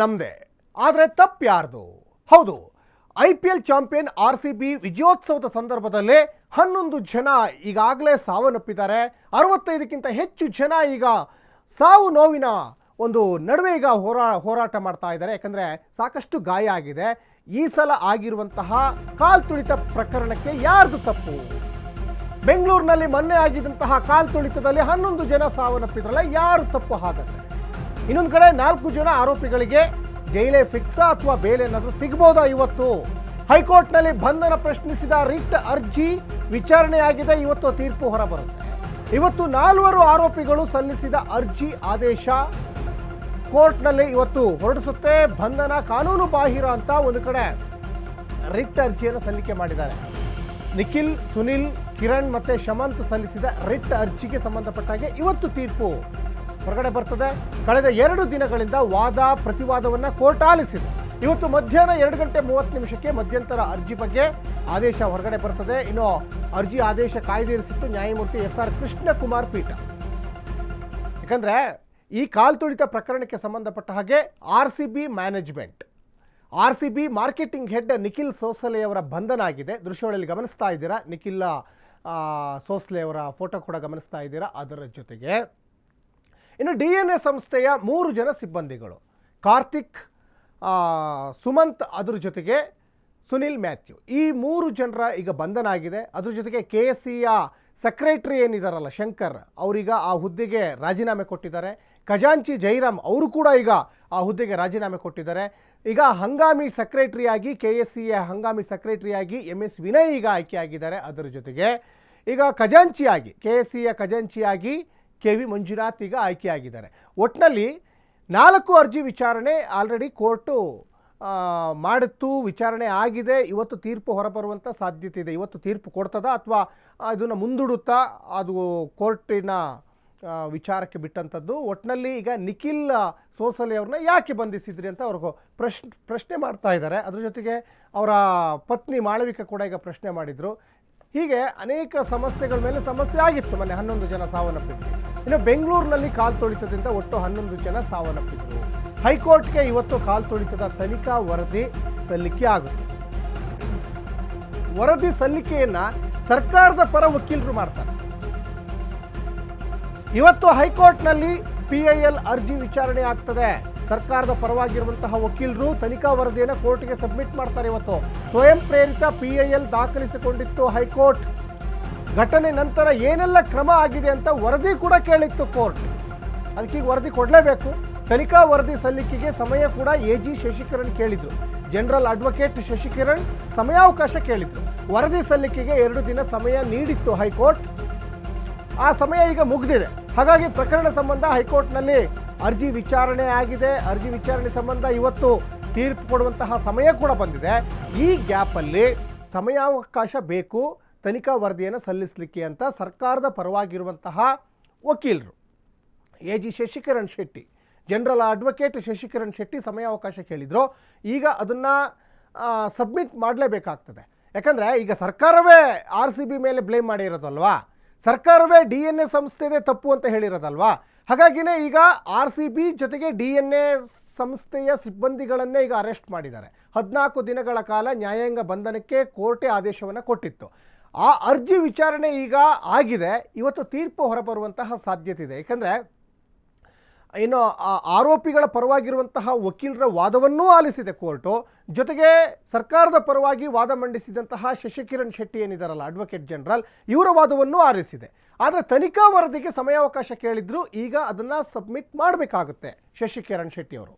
ನಮ್ಮದೇ ಆದರೆ ತಪ್ಪು ಯಾರ್ದು ಹೌದು. I P L champion R C B ವಿಜಯೋತ್ಸವದ ಸಂದರ್ಭದಲ್ಲೇ ಹನ್ನೊಂದು ಜನ ಈಗಾಗಲೇ ಸಾವನ್ನಪ್ಪಿದ್ದಾರೆ. ಅರವತ್ತೈದಕ್ಕಿಂತ ಹೆಚ್ಚು ಜನ ಈಗ ಸಾವು ನೋವಿನ ಒಂದು ನಡುವೆ ಈಗ ಹೋರಾ, ಹೋರಾಟ ಮಾಡ್ತಾ ಇದ್ದಾರೆ. ಯಾಕಂದರೆ ಸಾಕಷ್ಟು ಗಾಯ ಆಗಿದೆ. ಈ ಸಲ ಆಗಿರುವಂತಹ ಕಾಲ್ತುಳಿತ ಪ್ರಕರಣಕ್ಕೆ ಯಾರ್ದು ತಪ್ಪು? ಬೆಂಗಳೂರಿನಲ್ಲಿ ಮೊನ್ನೆ ಆಗಿದ್ದಂತಹ ಕಾಲ್ ತುಳಿತದಲ್ಲಿ ಹನ್ನೊಂದು ಜನ ಸಾವನ್ನಪ್ಪಿದ್ರಲ್ಲ, ಯಾರು ತಪ್ಪು ಹಾಗಾದ್ರೆ? ಇನ್ನೊಂದು ಕಡೆ ನಾಲ್ಕು ಜನ ಆರೋಪಿಗಳಿಗೆ ಜೈಲೇ ಫಿಕ್ಸಾ ಅಥವಾ ಬೇಲೆ ಏನಾದರೂ ಸಿಗ್ಬೋದಾ ಇವತ್ತು? ಹೈಕೋರ್ಟ್ನಲ್ಲಿ ಬಂಧನ ಪ್ರಶ್ನಿಸಿದ ರಿಟ್ ಅರ್ಜಿ ವಿಚಾರಣೆಯಾಗಿದೆ ಇವತ್ತು ತೀರ್ಪು ಹೊರಬರುತ್ತೆ. ಇವತ್ತು ನಾಲ್ವರು ಆರೋಪಿಗಳು ಸಲ್ಲಿಸಿದ ಅರ್ಜಿ ಆದೇಶ ಕೋರ್ಟ್ನಲ್ಲಿ ಇವತ್ತು ಹೊರಡಿಸುತ್ತೆ. ಬಂಧನ ಕಾನೂನು ಬಾಹಿರ ಅಂತ ಒಂದು ಕಡೆ ರಿಟ್ ಅರ್ಜಿಯನ್ನು ಸಲ್ಲಿಕೆ ಮಾಡಿದ್ದಾರೆ. ನಿಖಿಲ್, ಸುನಿಲ್, ಕಿರಣ್ ಮತ್ತೆ ಶಮಂತ್ ಸಲ್ಲಿಸಿದ ರಿಟ್ ಅರ್ಜಿಗೆ ಸಂಬಂಧಪಟ್ಟಾಗೆ ಇವತ್ತು ತೀರ್ಪು. ಹೊರಗಡೆ ಬರ್ತದೆ. ಕಳೆದ ಎರಡು ದಿನಗಳಿಂದ ವಾದ, ಪ್ರತಿವಾದವನ್ನ ಕೋರ್ಟ್ ಆಲಿಸಿದೆ ಇವತ್ತು ಮಧ್ಯಾಹ್ನ ಎರಡು ಗಂಟೆ ಮೂವತ್ತು ನಿಮಿಷಕ್ಕೆ ಮಧ್ಯಂತರ ಅರ್ಜಿ ಬಗ್ಗೆ ಆದೇಶ ಹೊರಗಡೆ ಬರ್ತದೆ. ಇನ್ನು ಅರ್ಜಿ ಆದೇಶ ಕಾಯ್ದಿರಿಸಿತ್ತು ನ್ಯಾಯಮೂರ್ತಿ ಎಸ್ ಆರ್ ಕೃಷ್ಣಕುಮಾರ್ ಪೀಠ. ಯಾಕಂದ್ರೆ ಈ ಕಾಲ್ತುಳಿತ ಪ್ರಕರಣಕ್ಕೆ ಸಂಬಂಧಪಟ್ಟ ಹಾಗೆ R C B management, R C B marketing head Nikhil Sosale ಅವರ ಬಂಧನ ಆಗಿದೆ. ದೃಶ್ಯಗಳಲ್ಲಿ ಗಮನಿಸ್ತಾ ಇದ್ದೀರಾ? ನಿಖಿಲ್ ಸೋಸ್ಲೆಯವರ ಫೋಟೋ ಕೂಡ ಗಮನಿಸ್ತಾ ಇದ್ದೀರಾ? ಅದರ ಜೊತೆಗೆ ಇನ್ನು ಡಿ ಎನ್ ಎ ಸಂಸ್ಥೆಯ ಮೂರು ಜನ ಸಿಬ್ಬಂದಿಗಳು. ಕಾರ್ತಿಕ್ ಸುಮಂತ್ ಅದ್ರ ಜೊತೆಗೆ ಸುನಿಲ್ ಮ್ಯಾಥ್ಯೂ. ಈ ಮೂರು ಜನರ ಈಗ ಬಂಧನ ಆಗಿದೆ. ಅದ್ರ ಜೊತೆಗೆ ಕೆ ಎಸ್ ಸಿಯ ಸೆಕ್ರೆಟರಿ ಏನಿದಾರಲ್ಲ ಶಂಕರ್, ಅವರೀಗ ಆ ಹುದ್ದೆಗೆ ರಾಜೀನಾಮೆ ಕೊಟ್ಟಿದ್ದಾರೆ. ಖಜಾಂಚಿ ಜೈರಾಮ್ ಅವರು ಕೂಡ ಈಗ ಆ ಹುದ್ದೆಗೆ ರಾಜೀನಾಮೆ ಕೊಟ್ಟಿದ್ದಾರೆ. ಈಗ ಹಂಗಾಮಿ ಸೆಕ್ರೆಟರಿಯಾಗಿ, ಕೆ ಎಸ್ ಸಿಯ ಹಂಗಾಮಿ ಸೆಕ್ರೆಟರಿಯಾಗಿ ಎಂ ಎಸ್ ವಿನಯ್ ಈಗ ಆಯ್ಕೆಯಾಗಿದ್ದಾರೆ. ಅದರ ಜೊತೆಗೆ ಈಗ ಖಜಾಂಚಿಯಾಗಿ, ಕೆ ಎಸ್ ಸಿಯ ಖಜಾಂಚಿಯಾಗಿ ಕೆ ವಿ ಮಂಜುನಾಥ್ ಈಗ ಆಯ್ಕೆಯಾಗಿದ್ದಾರೆ. ಒಟ್ಟಿನಲ್ಲಿ ನಾಲ್ಕು ಅರ್ಜಿ ವಿಚಾರಣೆ ಆಲ್ರೆಡಿ ಕೋರ್ಟು ಮಾಡಿತ್ತು, ವಿಚಾರಣೆ ಆಗಿದೆ, ಇವತ್ತು ತೀರ್ಪು ಹೊರಬರುವಂಥ ಸಾಧ್ಯತೆ ಇದೆ. ಇವತ್ತು ತೀರ್ಪು ಕೊಡ್ತದ ಅಥವಾ ಇದನ್ನು ಮುಂದೂಡುತ್ತಾ ಅದು ಕೋರ್ಟಿನ ವಿಚಾರಕ್ಕೆ ಬಿಟ್ಟಂಥದ್ದು ಒಟ್ಟಿನಲ್ಲಿ ಈಗ ನಿಖಿಲ್ ಸೋಸಲೆ ಅವ್ರನ್ನ ಯಾಕೆ ಬಂಧಿಸಿದ್ರಿ ಅಂತ ಅವ್ರಿಗೂ ಪ್ರಶ್ನೆ ಪ್ರಶ್ನೆ ಮಾಡ್ತಾ ಇದ್ದಾರೆ. ಅದ್ರ ಜೊತೆಗೆ ಅವರ ಪತ್ನಿ ಮಾಳವಿಕ ಕೂಡ ಈಗ ಪ್ರಶ್ನೆ ಮಾಡಿದರು. ಹೀಗೆ ಅನೇಕ ಸಮಸ್ಯೆಗಳ ಮೇಲೆ ಸಮಸ್ಯೆ ಆಗಿತ್ತು. ಮೊನ್ನೆ ಹನ್ನೊಂದು ಜನ ಸಾವನ್ನಪ್ಪಿದ್ರು ಇನ್ನು ಬೆಂಗಳೂರಿನಲ್ಲಿ ಕಾಲ್ತುಳಿತದಿಂದ ಒಟ್ಟು ಹನ್ನೊಂದು ಜನ ಸಾವನ್ನಪ್ಪಿದ್ರು. ಹೈಕೋರ್ಟ್ಗೆ ಇವತ್ತು ಕಾಲ್ತುಳಿತದ ತನಿಖಾ ವರದಿ ಸಲ್ಲಿಕೆ ಆಗುತ್ತೆ. ವರದಿ ಸಲ್ಲಿಕೆಯನ್ನ ಸರ್ಕಾರದ ಪರ ವಕೀಲರು ಮಾಡ್ತಾರೆ. ಇವತ್ತು ಹೈಕೋರ್ಟ್ನಲ್ಲಿ ಪಿ ಐ ಎಲ್ ಅರ್ಜಿ ವಿಚಾರಣೆ ಆಗ್ತದೆ. ಸರ್ಕಾರದ ಪರವಾಗಿರುವಂತಹ ವಕೀಲರು ತನಿಖಾ ವರದಿಯನ್ನು ಕೋರ್ಟ್ಗೆ ಸಬ್ಮಿಟ್ ಮಾಡ್ತಾರೆ ಇವತ್ತು. ಸ್ವಯಂ ಪ್ರೇರಿತ ಪಿ ಐ ದಾಖಲಿಸಿಕೊಂಡಿತ್ತು ಹೈಕೋರ್ಟ್. ಘಟನೆ ನಂತರ ಏನೆಲ್ಲ ಕ್ರಮ ಆಗಿದೆ ಅಂತ ವರದಿ ಕೂಡ ಕೇಳಿತ್ತು ಕೋರ್ಟ್. ಅದಕ್ಕೆ ಈಗ ವರದಿ ಕೊಡಲೇಬೇಕು. ತನಿಖಾ ವರದಿ ಸಲ್ಲಿಕೆಗೆ ಸಮಯ ಕೂಡ ಎ ಜಿ ಶಶಿಕಿರಣ್ ಕೇಳಿದ್ರು. ಜನರಲ್ ಅಡ್ವೊಕೇಟ್ ಶಶಿಕಿರಣ್ ಸಮಯಾವಕಾಶ ಕೇಳಿದ್ರು. ವರದಿ ಸಲ್ಲಿಕೆಗೆ ಎರಡು ದಿನ ಸಮಯ ನೀಡಿತ್ತು ಹೈಕೋರ್ಟ್. ಆ ಸಮಯ ಈಗ ಮುಗಿದಿದೆ. ಹಾಗಾಗಿ ಪ್ರಕರಣ ಸಂಬಂಧ ಹೈಕೋರ್ಟ್ನಲ್ಲಿ ಅರ್ಜಿ ವಿಚಾರಣೆ ಆಗಿದೆ. ಅರ್ಜಿ ವಿಚಾರಣೆ ಸಂಬಂಧ ಇವತ್ತು ತೀರ್ಪು ಕೊಡುವಂತಹ ಸಮಯ ಕೂಡ ಬಂದಿದೆ. ಈ ಗ್ಯಾಪಲ್ಲಿ ಸಮಯಾವಕಾಶ ಬೇಕು. ತನಿಖಾ ವರದಿಯನ್ನು ಸಲ್ಲಿಸಲಿಕ್ಕೆ ಅಂತ ಸರ್ಕಾರದ ಪರವಾಗಿರುವಂತಹ ವಕೀಲರು. A G Shashikiran Shetty, general advocate Shashikiran Shetty ಸಮಯಾವಕಾಶ ಕೇಳಿದರು. ಈಗ ಅದನ್ನು ಸಬ್ಮಿಟ್ ಮಾಡಲೇಬೇಕಾಗ್ತದೆ. ಯಾಕಂದರೆ ಈಗ ಸರ್ಕಾರವೇ ಆರ್ ಸಿ ಬಿ ಮೇಲೆ ಬ್ಲೇಮ್ ಮಾಡಿರೋದಲ್ವಾ ಸರ್ಕಾರವೇ ಡಿ ಎನ್ ಎ ಸಂಸ್ಥೆದೇ ತಪ್ಪು ಅಂತ ಹೇಳಿರೋದಲ್ವಾ? ಹಾಗಾಗಿನೇ ಈಗ ಆರ್ ಸಿ ಬಿ ಜೊತೆಗೆ ಡಿ ಎನ್ ಎ ಸಂಸ್ಥೆಯ ಸಿಬ್ಬಂದಿಗಳನ್ನೇ ಈಗ ಅರೆಸ್ಟ್ ಮಾಡಿದ್ದಾರೆ. ಹದಿನಾಲ್ಕು ದಿನಗಳ ಕಾಲ ನ್ಯಾಯಾಂಗ ಬಂಧನಕ್ಕೆ ಕೋರ್ಟೇ ಆದೇಶವನ್ನು ಕೊಟ್ಟಿತ್ತು. ಆ ಅರ್ಜಿ ವಿಚಾರಣೆ ಈಗ ಆಗಿದೆ. ಇವತ್ತು ತೀರ್ಪು ಹೊರಬರುವಂತಹ ಸಾಧ್ಯತೆ ಇದೆ ಯಾಕಂದರೆ ಇನ್ನು ಆರೋಪಿಗಳ ಪರವಾಗಿರುವಂತಹ ವಕೀಲರ ವಾದವನ್ನೂ ಆಲಿಸಿದೆ ಕೋರ್ಟು. ಜೊತೆಗೆ ಸರ್ಕಾರದ ಪರವಾಗಿ ವಾದ ಮಂಡಿಸಿದಂತಹ ಶಶಿಕಿರಣ್ ಶೆಟ್ಟಿ ಏನಿದಾರಲ್ಲ ಅಡ್ವೊಕೇಟ್ ಜನರಲ್ ಇವರ ವಾದವನ್ನೂ ಆಲಿಸಿದೆ. ಆದರೆ ತನಿಖಾ ವರದಿಗೆ ಸಮಯಾವಕಾಶ ಕೇಳಿದ್ರು, ಈಗ ಅದನ್ನು ಸಬ್ಮಿಟ್ ಮಾಡಬೇಕಾಗುತ್ತೆ ಶಶಿಕಿರಣ್ ಶೆಟ್ಟಿ ಅವರು